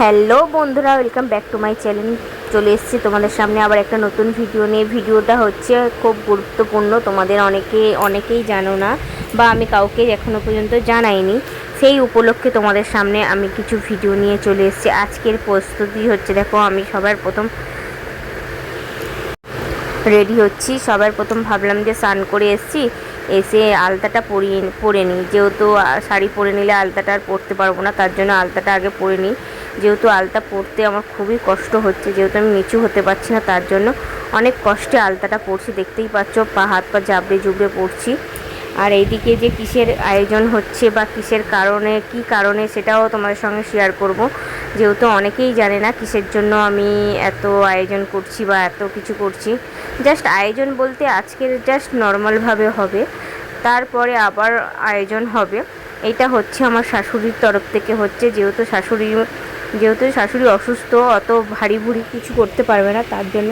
Hello বন্ধুরা welcome back to my channel চলে এসেছি তোমাদের সামনে আবার একটা নতুন ভিডিও নিয়ে। ভিডিওটা হচ্ছে খুব গুরুত্বপূর্ণ, তোমাদের অনেকে, অনেকেই জানো না বা আমি কাউকে এখনও পর্যন্ত জানাইনি। সেই উপলক্ষে তোমাদের সামনে আমি কিছু ভিডিও নিয়ে চলে এসেছি। আজকের প্রস্তুতি হচ্ছে, দেখো আমি সবার প্রথম রেডি হচ্ছি। সবার প্রথম ভাবলাম যে স্নান করে এসেছি, এসে আলতাটা পরিয়ে পরে নিই। যেহেতু শাড়ি পরে নিলে আলতাটা আর পরতে পারব না, তার জন্য আলতাটা আগে পরে নিই। যেহেতু আলতা পরতে আমার খুবই কষ্ট হচ্ছে, যেহেতু আমি নিচু হতে পারছি না, তার জন্য অনেক কষ্টে আলতাটা পরছি দেখতেই পাচ্ছ, পা, হাত, পা জাবড়ে জুবড়ে পড়ছি। আর এইদিকে যে কিসের আয়োজন হচ্ছে বা কিসের কারণে, কি কারণে, সেটাও তোমাদের সঙ্গে শেয়ার করব। যেহেতু অনেকেই জানে না কিসের জন্য আমি এত আয়োজন করছি বা এত কিছু করছি। জাস্ট আয়োজন বলতে আজকের জাস্ট নর্মালভাবে হবে। তারপরে আবার আয়োজন হবে। এটা হচ্ছে আমার শাশুড়ির তরফ থেকে হচ্ছে, যেহেতু শাশুড়ি যেহেতু শাশুড়ি অসুস্থ, অত ভারী ভুড়ি কিছু করতে পারবে না, তার জন্য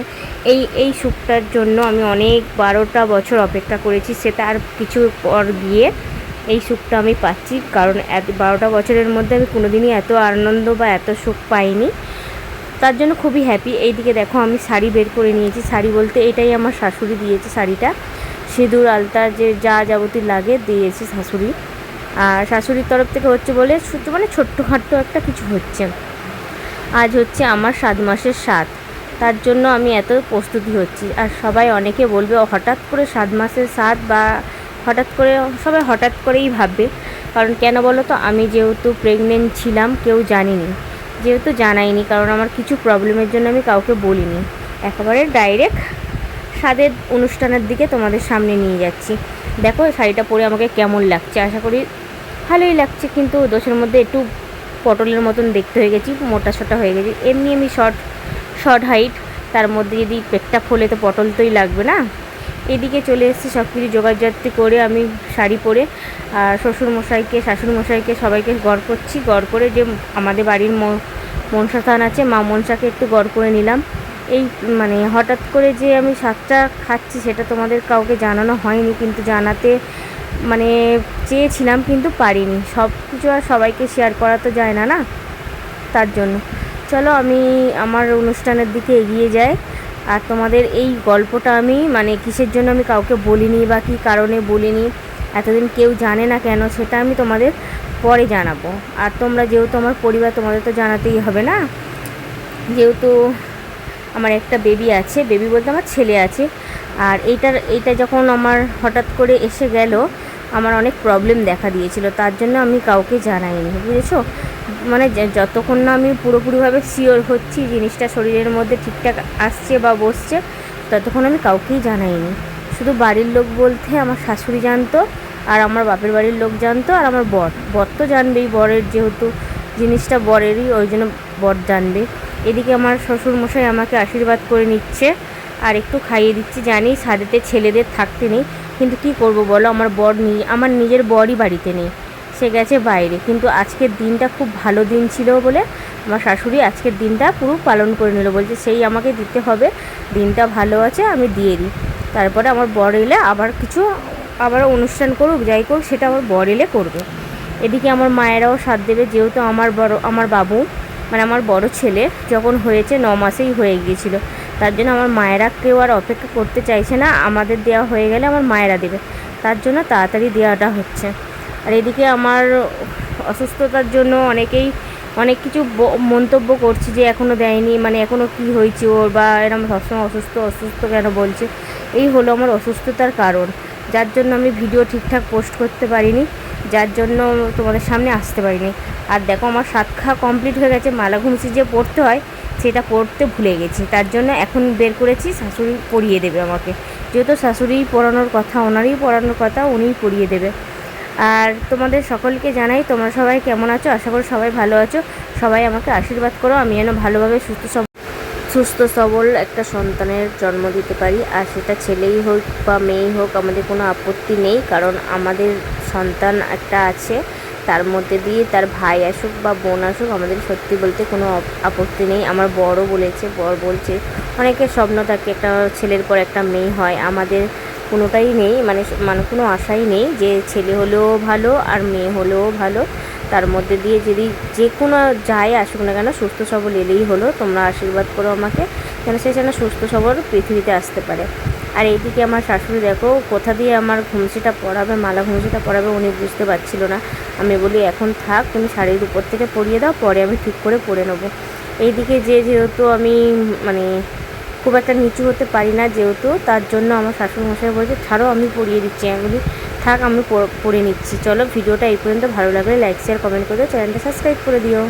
এই এই স্যুপটার জন্য আমি অনেক বারোটা বছর অপেক্ষা করেছি সেটা আর কিছু পর গিয়ে এই সুখটা আমি পাচ্ছি, কারণ এত বারোটা বছরের মধ্যে আমি কোনোদিনই এত আনন্দ বা এত সুখ পাইনি। তার জন্য খুবই হ্যাপি এইদিকে দেখো আমি শাড়ি বের করে নিয়েছি, শাড়ি বলতে এটাই আমার শাশুড়ি দিয়েছে শাড়িটা। সিঁদুর, আলতা, যে যা যাবতীয় লাগে দিয়েছে শাশুড়ি। আর শাশুড়ির তরফ থেকে হচ্ছে বলে মানে ছোট্টখাট্টো একটা কিছু হচ্ছে। আজ হচ্ছে আমার সাত মাসের সাত। তার জন্য আমি এত প্রস্তুতি হচ্ছি। আর সবাই অনেকে বলবে হঠাৎ করে সাত মাসের সাত বা হঠাৎ করে সবাই হঠাৎ করেই ভাববে। কারণ কেন বলো তো, আমি যেহেতু প্রেগনেন্ট ছিলাম, কেউ জানিনি। যেহেতু জানাইনি, কারণ আমার কিছু প্রবলেমের জন্য আমি কাউকে বলিনি। একেবারে ডাইরেক্ট স্বাদের অনুষ্ঠানের দিকে তোমাদের সামনে নিয়ে যাচ্ছি। দেখো শাড়িটা পরে আমাকে কেমন লাগছে? আশা করি ভালোই লাগছে, কিন্তু দোষের মধ্যে একটু পটলের মতন দেখতে হয়ে গেছি, মোটা সোটা হয়ে গেছি। এমনি আমি শর্ট শর্ট হাইট তার মধ্যে যদি পেটটা ফোলে তো পটল তোই লাগবে না? এদিকে চলে এসেছি, সব কিছু জোগাড়জাতি করে আমি শাড়ি পরে, আর শ্বশুরমশাইকে, শাশুড়িমশাইকে সবাইকে গড় করছি। গড় করে যে আমাদের বাড়ির মনসা থান আছে, মা মনসাকে একটু গড় করে নিলাম। এই মানে হঠাৎ করে যে আমি শাকটা খাচ্ছি, সেটা তোমাদের কাউকে জানানো হয়নি, কিন্তু জানাতে মানে চেয়েছিলাম কিন্তু পারিনি। সব কিছু আর সবাইকে শেয়ার করা তো যায় না না? তার জন্য। চলো আমি আমার অনুষ্ঠানের দিকে এগিয়ে যাই। আর তোমাদের এই গল্পটা আমি মানে কিসের জন্য আমি কাউকে বলিনি বা কী কারণে বলিনি, এতদিন কেউ জানে না কেন, সেটা আমি তোমাদের পরে জানাব। আর তোমরা যেহেতু আমার পরিবার, তোমাদের তো জানাতেই হবে না? যেহেতু আমার একটা বেবি আছে বেবি বলতে আমার ছেলে আছে। আর এইটার, এইটা যখন আমার হঠাৎ করে এসে গেল আমার অনেক প্রবলেম দেখা দিয়েছিল, তার জন্য আমি কাউকে জানাইনি, বুঝেছ? মানে যতক্ষণ না আমি পুরোপুরিভাবে শিওর হচ্ছি জিনিসটা শরীরের মধ্যে ঠিকঠাক আসছে বা বসছে, ততক্ষণ আমি কাউকেই জানাইনি। শুধু বাড়ির লোক বলতে আমার শাশুড়ি জানতো, আর আমার বাপের বাড়ির লোক জানতো, আর আমার বর। বর তো জানবেই, বরের যেহেতু জিনিসটা বরেরই, ওই জন্য বর জানবে। এদিকে আমার শ্বশুরমশাই আমাকে আশীর্বাদ করে নিচ্ছে আর একটু খাইয়ে দিচ্ছি, জানি সাদেতে ছেলেদের থাকতে নেই। কিন্তু কি করব বলো, আমার বর নিয়ে আমার নিজের বরই বাড়িতে নেই। সে গেছে বাইরে, কিন্তু আজকের দিনটা খুব ভালো দিন ছিল বলে আমার শাশুড়ি আজকের দিনটা পুরো পালন করে নিল। বলছে, সেই আমাকে দিতে হবে, দিনটা ভালো আছে, আমি দিয়ে দিই। তারপরে আমার বর এলে আবার কিছু, আবার অনুষ্ঠান করুক, যাই করুক, সেটা আমার বর এলে করবে। এদিকে আমার মায়েরাও সাথ দেবে, যেহেতু আমার বড়, আমার বাবু। মানে আমার বড় ছেলে যখন হয়েছে ন মাসেই হয়ে গিয়েছিল। তার জন্য আমার মায়েরা কেউ আর অপেক্ষা করতে চাইছে না, আমাদের দেওয়া হয়ে গেলে আমার মায়েরা দেবে। তার জন্য তাড়াতাড়ি দেওয়াটা হচ্ছে। আর এদিকে আমার অসুস্থতার জন্য অনেকেই অনেক কিছু মন্তব্য করছে যে এখনও দেয়নি মানে এখনও কি হয়েছে ওর বা এরকম সবসময় অসুস্থ অসুস্থ কেন বলছে। এই হলো আমার অসুস্থতার কারণ। যার জন্য আমি ভিডিও ঠিকঠাক পোস্ট করতে পারিনি। যার জন্য তোমাদের সামনে আসতে পারিনি। আর দেখো আমার সাতখা কমপ্লিট হয়ে গেছে, মালা ঘুমসি যে পড়তে হয়, সেটা পড়তে ভুলে গেছি। তার জন্য এখন বের করেছি, শাশুড়ি পড়িয়ে দেবে আমাকে। যেহেতু শাশুড়ি পড়ানোর কথা, ওনারই পড়ানোর কথা, উনিই পড়িয়ে দেবে। আর তোমাদের সকলকে জানাই, তোমরা সবাই কেমন আছো? আশা করি সবাই ভালো আছো। সবাই আমাকে আশীর্বাদ করো, আমি যেন ভালোভাবে সুস্থ সব, সুস্থ সবল একটা সন্তানের জন্ম দিতে পারি। আর সেটা ছেলেই হোক বা মেয়েই হোক, আমাদের কোনো আপত্তি নেই। কারণ আমাদের সন্তান একটা আছে, তার মধ্যে দিয়ে তার ভাই আসুক বা বোন আসুক, আমাদের সত্যি বলতে কোনো আপত্তি নেই। আমার বড় বলেছে, বর বলছে, অনেকের স্বপ্ন থাকে একটা ছেলের পর একটা মেয়ে হয়, আমাদের কোনোটাই নেই মানে মানে কোনো আশাই নেই যে ছেলে হলেও ভালো আর মেয়ে হলেও ভালো। তার মধ্যে দিয়ে যদি যে কোনো যায় আসুক না কেন, সুস্থ সবল এলেই হলো, তোমরা আশীর্বাদ করো আমাকে, যেন সে যেন সুস্থ সবল পৃথিবীতে আসতে পারে। আর এইদিকে আমার শাশুড়ি দেখো, কোথা দিয়ে আমার ঘুমসিটা পরাবে মালা ঘুমসিটা পরাবে উনি বুঝতে পারছিল না। আমি বলি, এখন থাক, তুমি শাড়ির উপর থেকে পরিয়ে দাও, পরে আমি ঠিক করে পরে নেব। এইদিকে যে যেহেতু আমি মানে খুব একটা নিচু হতে পারি না যেহেতু, তার জন্য আমার শাশুড়ি মশাই বলছে, ছাড়ো, আমি পরিয়ে দিচ্ছি। আমি থাক, আমি পরে নিচ্ছি। চলো, ভিডিওটা এই পর্যন্ত ভালো লাগলে লাইক শেয়ার কমেন্ট করে দিও চ্যানেলটা সাবস্ক্রাইব করে দিও।